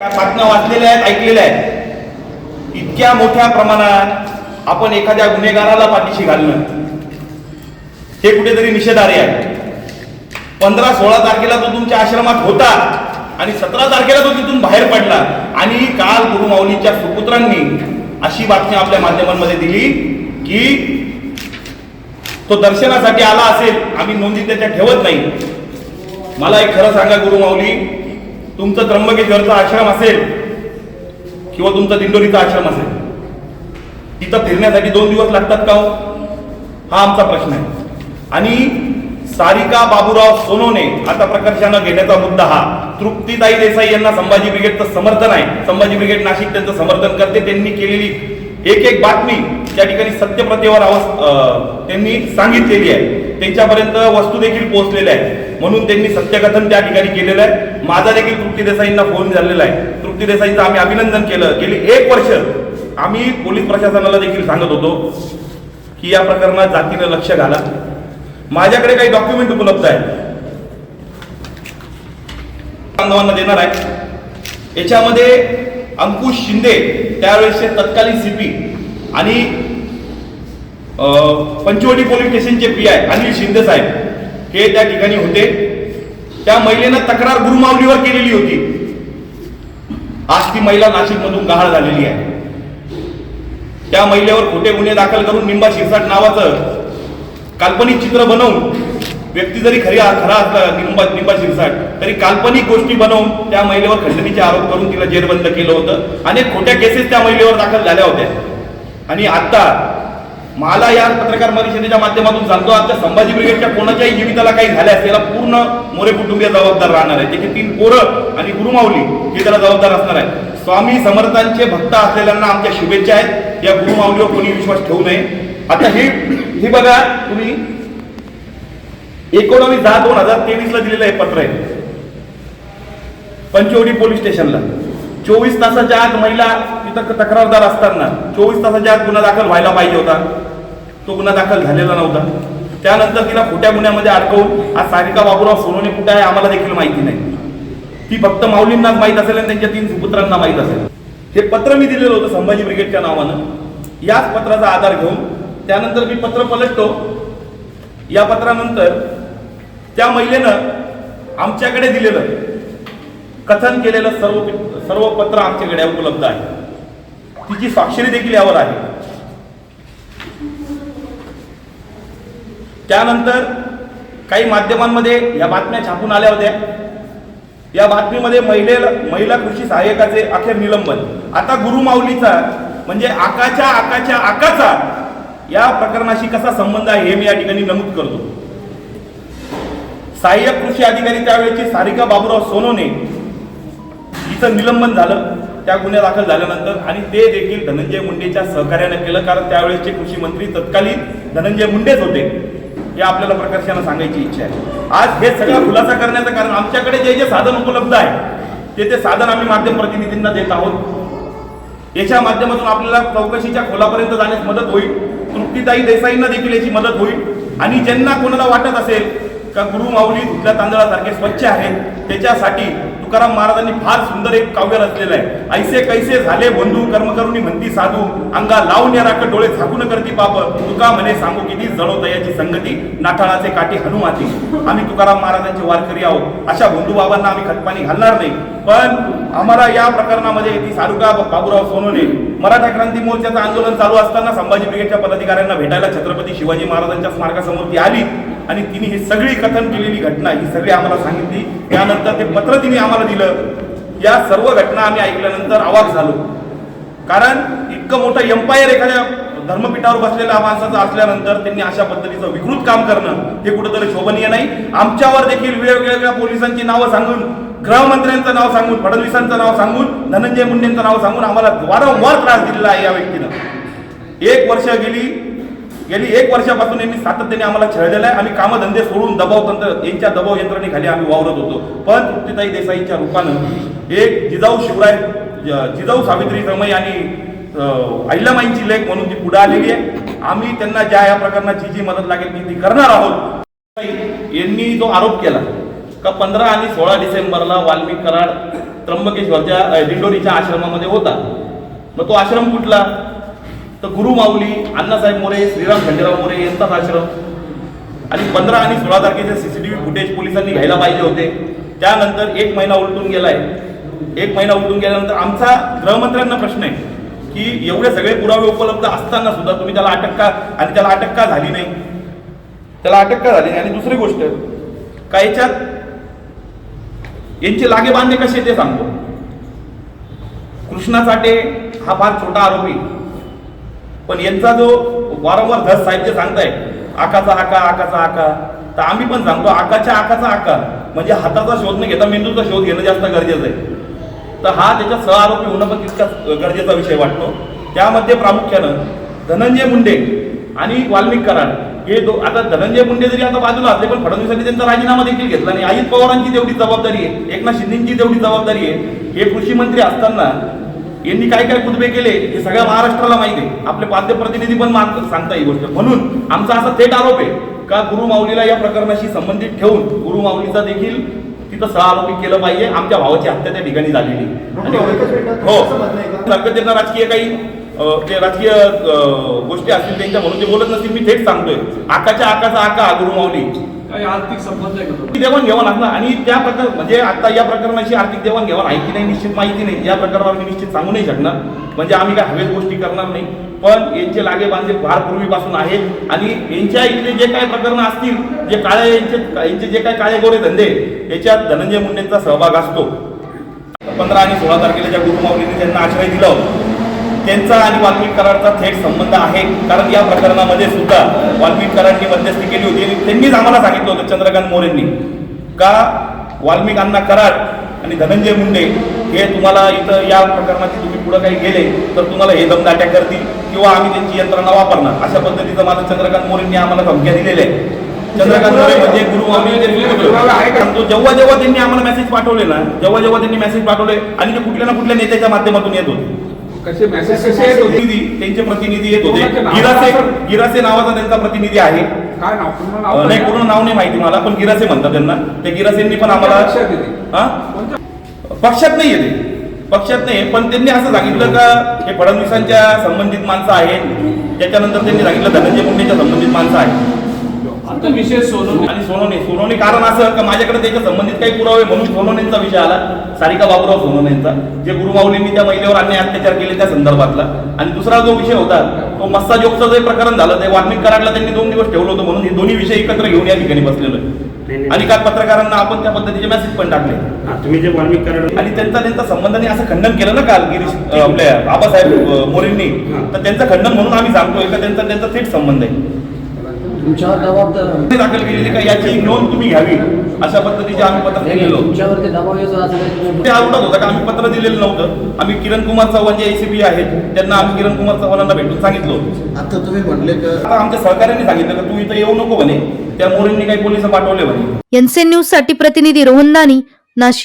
त्या बातम्या वाचलेल्या आहेत ऐकलेल्या आहेत. इतक्या मोठ्या प्रमाणात आपण एखाद्या गुन्हेगाराला पाठीशी घालणं हे कुठेतरी निषेधार्ह आहे. पंधरा सोळा तारखेला तो तुमच्या आश्रमात होता आणि सतरा तारखेला तो तिथून बाहेर पडला. आणि काल गुरुमाऊलीच्या सुपुत्रांनी अशी बातमी आपल्या माध्यमांमध्ये दिली की तो दर्शनासाठी आला असेल आम्ही नोंदी त्याच्या ठेवत नाही. मला एक खरं सांगा गुरुमाऊली तुमचं त्र्यंबकेश्वरचा आश्रम असेल किंवा तुमचा दिंडोरीचा आश्रम असेल तिथं फिरण्यासाठी दोन दिवस लागतात का हो? हा आमचा प्रश्न आहे. आणि सारिका बाबूराव सोनोने आता प्रकर्षानं घेण्याचा मुद्दा हा तृप्तीताई देसाई यांना संभाजी ब्रिगेडचं समर्थन आहे. संभाजी ब्रिगेड नाशिक त्यांचं समर्थन करते त्यांनी केलेली एक एक बातमी त्या ठिकाणी सत्यप्रतेवर अवस त्यांनी सांगितलेली आहे. त्यांच्यापर्यंत वस्तू देखील पोहोचलेल्या आहेत. म्हणून त्यांनी सत्यकथन त्या ठिकाणी केलेलं आहे. माझा देखील तृप्ती देसाईंना फोन झालेला आहे. तृप्ती देसाईंचं आम्ही अभिनंदन केलं. गेली एक वर्ष आम्ही पोलीस प्रशासनाला देखील सांगत होतो की या प्रकरणात जातीनं लक्ष घाला. माझ्याकडे काही डॉक्युमेंट उपलब्ध आहेत. बांधवांना देणार आहे. याच्यामध्ये अंकुश शिंदे त्यावेळेसचे तत्कालीन सीपी आणि पंचवटी पोलीस स्टेशनचे पी आय अनिल शिंदे साहेब हे त्या ठिकाणी होते. त्या महिलेनं तक्रार गुरुमावलीवर केलेली होती. आज ती महिला नाशिकमधून गहाळ झालेली आहे. त्या महिलेवर खोटे गुन्हे दाखल करून निंबा शिरसाट नावाचं काल्पनिक चित्र बनवून व्यक्ती जरी खरी खरा असला निंबा निंबा शिरसाट तरी काल्पनिक गोष्टी बनवून त्या महिलेवर खंडणीचे आरोप करून तिला जेरबंद केलं होतं. अनेक खोट्या केसेस त्या महिलेवर दाखल झाल्या होत्या. आणि आता मला या पत्रकार परिषदेच्या माध्यमातून सांगतो आजच्या संभाजी ब्रिगेडच्या कोणाच्याही जीविताला काही झाल्यास त्याला पूर्ण मोरे कुटुंबीय जबाबदार राहणार आहे. त्याचे तीन पोरं आणि गुरुमाऊली हे त्याला जबाबदार असणार आहे. स्वामी समर्थांचे भक्त असलेल्यांना आमच्या शुभेच्छा आहेत. या गुरुमाऊलीवर कोणी विश्वास ठेवू नये. आता हे हे बघा तुम्ही एकोणावीस दहा दोन हजार तेवीस ला दिलेलं हे पत्र आहे. पंचवडी पोलीस स्टेशनला. चोवीस तासाच्या आत महिला तिथं तक्रारदार असताना चोवीस तासाच्या आत गुन्हा दाखल व्हायला पाहिजे होता. तो गुन्हा दाखल झालेला नव्हता. त्यानंतर तिला खोट्या गुन्ह्यामध्ये अडकवून आज सारिका बाबूराव सोनवणे कुठे आहे आम्हाला देखील माहिती नाही. ती फक्त माऊलींनाच माहीत असेल आणि त्यांच्या तीन सुपुत्रांना माहीत असेल. हे पत्र मी दिलेलं होतं संभाजी ब्रिगेडच्या नावानं. याच पत्राचा आधार घेऊन त्यानंतर मी पत्र पलटतो. या पत्रानंतर त्या महिलेनं आमच्याकडे दिलेलं कथन केलेलं सर्व सर्व पत्र आमच्याकडे उपलब्ध आहे तिची स्वाक्षरी देखील यावर आहे. त्यानंतर काही माध्यमांमध्ये या बातम्या छापून आल्या होत्या. या बातमीमध्ये महिलेला महिला कृषी सहाय्यकाचे अखेर निलंबन. आता गुरुमाऊलीचा म्हणजे आकाच्या आकाच्या आकाचा या प्रकरणाशी कसा संबंध आहे हे मी या ठिकाणी नमूद करतो. सहाय्यक कृषी अधिकारी त्यावेळेची सारिका बाबूराव सोनवणे तिचं निलंबन झालं त्या गुन्हे दाखल झाल्यानंतर. आणि ते देखील धनंजय मुंडेच्या सहकार्यानं केलं कारण त्यावेळेसचे कृषी मंत्री तत्कालीन धनंजय मुंडेच होते. हे आपल्याला प्रकर्षानं सांगायची इच्छा आहे. आज हे सगळा खुलासा करण्याचं कारण आमच्याकडे जे जे साधन उपलब्ध आहे ते ते साधन आम्ही माध्यम प्रतिनिधींना देत आहोत. याच्या माध्यमातून आपल्याला चौकशीच्या खोलापर्यंत जाण्यास मदत होईल. तृप्तीताई देसाईंना देखील याची मदत होईल. आणि ज्यांना कोणाला वाटत असेल का गुरु माऊली धुतल्या तांदळासारखे स्वच्छ आहेत त्याच्यासाठी तुकाराम महाराजांनी फार सुंदर एक काव्य रचलेलं आहे. ऐसे कैसे झाले बंधू कर्मकरुणी म्हणती साधू अंगा लावून या राख डोळे झाकून करती बाप तुका म्हणे सांगू किती जळवत याची संगती नाठाळाचे काठी हनुमाती आम्ही तुकाराम महाराजांचे वारकरी आहोत. अशा बंधू बाबांना आम्ही खतपाणी घालणार नाही. पण आम्हाला या प्रकरणामध्ये ती सारुका बाबूराव सोनवणे मराठा क्रांती मोर्चाचं आंदोलन चालू असताना संभाजी ब्रिगेडच्या पदाधिकाऱ्यांना भेटायला छत्रपती शिवाजी महाराजांच्या स्मारकासमोर ती आली. आणि तिने ही सगळी कथन केलेली घटना ही सगळी आम्हाला सांगितली. त्यानंतर ते पत्र तिने आम्हाला दिलं. या सर्व घटना आम्ही ऐकल्यानंतर आवाज झालो. कारण इतकं मोठं एम्पायर एखाद्या धर्मपीठावर बसलेल्या माणसाचं असल्यानंतर त्यांनी अशा पद्धतीचं विकृत काम करणं हे कुठंतरी शोभनीय नाही. आमच्यावर देखील वेगवेगळ्या पोलिसांची नावं सांगून गृहमंत्र्यांचं नाव सांगून फडणवीसांचं नाव सांगून धनंजय मुंडेंचं नाव सांगून आम्हाला वारंवार त्रास दिलेला आहे या व्यक्तीनं. एक वर्ष गेली गेली एक वर्षापासून यांनी सातत्याने आम्हाला छळलेला आहे. आम्ही कामधंदे सोडून दबाव तंत्र यांच्या दबाव यंत्रणेखाली आम्ही वावरत होतो. पण तृप्तीताई देसाईच्या रूपानं एक जिजाऊ शिवराय जिजाऊ सावित्री समय आणि अं, अहिल्यामाईंची लेख म्हणून ती पुढे आलेली आहे. आम्ही त्यांना ज्या या प्रकरणाची जी जी मदत लागेल ती ती करणार आहोत. यांनी जो आरोप केला का पंधरा आणि सोळा डिसेंबरला वाल्मिक कराड त्र्यंबकेश्वरच्या दिंडोरीच्या आश्रमामध्ये होता. मग तो आश्रम कुठला? तर गुरु माऊली अण्णासाहेब मोरे श्रीराम खंडेराव मोरे यांचाच आश्रम आणि पंधरा आणि सोळा तारखेचे व्ही फुटेज पोलिसांनी घ्यायला पाहिजे होते. त्यानंतर एक महिना उलटून गेलाय. एक महिना उलटून गेल्यानंतर आमचा गृहमंत्र्यांना प्रश्न आहे की एवढे सगळे पुरावे उपलब्ध असताना सुद्धा तुम्ही त्याला अटक का आणि त्याला अटक का झाली नाही? त्याला अटक का झाली नाही? आणि दुसरी गोष्ट काय याच्यात यांचे लागे बांधे कसे ते सांगतो. कृष्णा साठे हा फार छोटा आरोपी. पण यांचा जो वारंवार धस साहेब जे सांगताय आकाचा आका आकाचा आका तर आम्ही पण सांगतो आकाच्या आकाचा आका म्हणजे हाताचा शोध न घेता मेंदूचा शोध घेणं जास्त गरजेचं आहे. तर हा त्याच्या सह आरोपी होणं पण तितकाच गरजेचा विषय वाटतो. त्यामध्ये प्रामुख्यानं धनंजय मुंडे आणि वाल्मिक कराड हे दो आता धनंजय मुंडे जरी आता बाजूला असले पण फडणवीसांनी त्यांचा राजीनामा देखील घेतला नाही. अजित पवारांची तेवढी जबाबदारी आहे. एकनाथ शिंदेची तेवढी जबाबदारी आहे. हे कृषी मंत्री असताना यांनी काय काय कुदबे केले हे सगळ्या महाराष्ट्राला माहिती आहे. आपले पाद्य प्रतिनिधी पण सांगता ही गोष्ट. म्हणून आमचा असा थेट आरोप आहे का गुरु माऊलीला या प्रकरणाशी संबंधित ठेवून गुरु माऊलीचा देखील तिथं सह आरोपी केलं पाहिजे. आमच्या भावाची हत्या त्या ठिकाणी झालेली हो. सारखं त्यांना राजकीय काही ते राजकीय गोष्टी असतील त्यांच्या म्हणून ते बोलत नसतील. मी थेट सांगतोय. आकाच्या आकाचा आका गुरु माऊली. काही आर्थिक संबंध आहे का तो? ती देवाणघेवाण असणार आणि त्या प्रकार म्हणजे आता या प्रकरणाची आर्थिक देवाणघेवाण आहे की नाही निश्चित माहिती नाही. या प्रकरणावर मी निश्चित सांगू नाही शकणार. म्हणजे आम्ही काय हवेच गोष्टी करणार नाही. पण यांचे लागे बांधे फार पूर्वीपासून आहेत. आणि यांच्या इथले जे काही प्रकरणं असतील जे काळे यांचे यांचे जे काही काळे गोरे धंदे याच्यात धनंजय मुंडेंचा सहभाग असतो. पंधरा आणि सोळा तारखेला ज्या गुरुमाऊलीने त्यांना आश्रय दिला होता त्यांचा आणि वाल्मिकरांचा थेट संबंध आहे. कारण या प्रकरणामध्ये सुद्धा वाल्मिक मध्यस्थी केली होती त्यांनीच आम्हाला सांगितलं होतं चंद्रकांत मोरेंनी. का वाल्मिकांना कराड आणि धनंजय मुंडे हे तुम्हाला इथं या प्रकरणाची तुम्ही पुढं काही गेले तर तुम्हाला हे दमदाट्या करतील किंवा आम्ही त्यांची यंत्रणा वापरणार. अशा पद्धतीचं माझं चंद्रकांत मोरेंनी आम्हाला धमक्या दिलेल्या आहे चंद्रकांत मोरे म्हणजे गुरु आम्ही सांगतो जेव्हा जेव्हा त्यांनी आम्हाला मेसेज पाठवले ना जेव्हा जेव्हा त्यांनी मेसेज पाठवले आणि ते कुठल्या ना कुठल्या नेत्याच्या माध्यमातून येत होते. कसे मेसेज कसे येत होते? प्रतिनिधी? त्यांचे प्रतिनिधी येत होते. कोणाचे नाव? गिरासे गिरासे नावाचा त्यांचा प्रतिनिधी आहे. काय नाव? पूर्ण नाव अं, नाही पूर्ण नाव नाही माहिती मला पण गिरासे म्हणतात त्यांना. त्या गिरासेंनी पण आम्हाला लक्षात येते? हा? कोणत्या पक्षात नाही येते. पक्षात नाही पण त्यांनी असं सांगितलं का हे फडणवीसांच्या संबंधित माणसं आहेत. त्याच्यानंतर त्यांनी सांगितलं धनंजय मुंडेच्या संबंधित माणसं आहेत. विषय आणि सोनवणे. सोनवणे कारण असं का माझ्याकडे त्याच्या संबंधित काही पुरावे म्हणून सोनवणेंचा विषय आला. सारिका बाबूराव सोनवणेंचा. जे गुरुमाऊलींनी त्या महिलेवर अन्याय अत्याचार केले त्या संदर्भातला. आणि दुसरा जो विषय होता तो मस्सा जोगचं जे प्रकरण झालं ते वाल्मिक कराडला त्यांनी दोन दिवस ठेवलं होतं म्हणून हे दोन्ही विषय एकत्र घेऊन या ठिकाणी बसलेलो आहे. आणि काल पत्रकारांना आपण त्या पद्धतीचे मेसेज पण टाकले. तुम्ही जे वाल्मिक कराड आणि त्यांचा त्यांचा संबंधाने असं खंडन केलं ना काल गिरीश आपल्या बाबासाहेब मोरेंनी. तर त्यांचं खंडन म्हणून आम्ही सांगतोय का त्यांचा त्यांचा थेट संबंध आहे. तुमच्यावर जबाबदार दाखल केलेली का? याची नोंद तुम्ही घ्यावी. अशा पद्धतीचे आम्ही पत्र दिलेलो. तुमच्यावर ते दबाव येतो असं काही तुम्ही ते आवडत होतं का? आम्ही पत्र दिलेलं नव्हतं. आम्ही किरण कुमार चव्हाण जे एसीबी आहेत त्यांना आम्ही किरण कुमार चव्हाणांना भेटून सांगितलं आता तुम्ही म्हणले का? आता आमच्या सहकार्याने सांगितलं का तू इथं येऊ नको म्हणे. त्या मोरेंनी काही पोलीस पाठवले म्हणे. एनसीएन न्यूजसाठी प्रतिनिधी रोहन दानी नाशिक.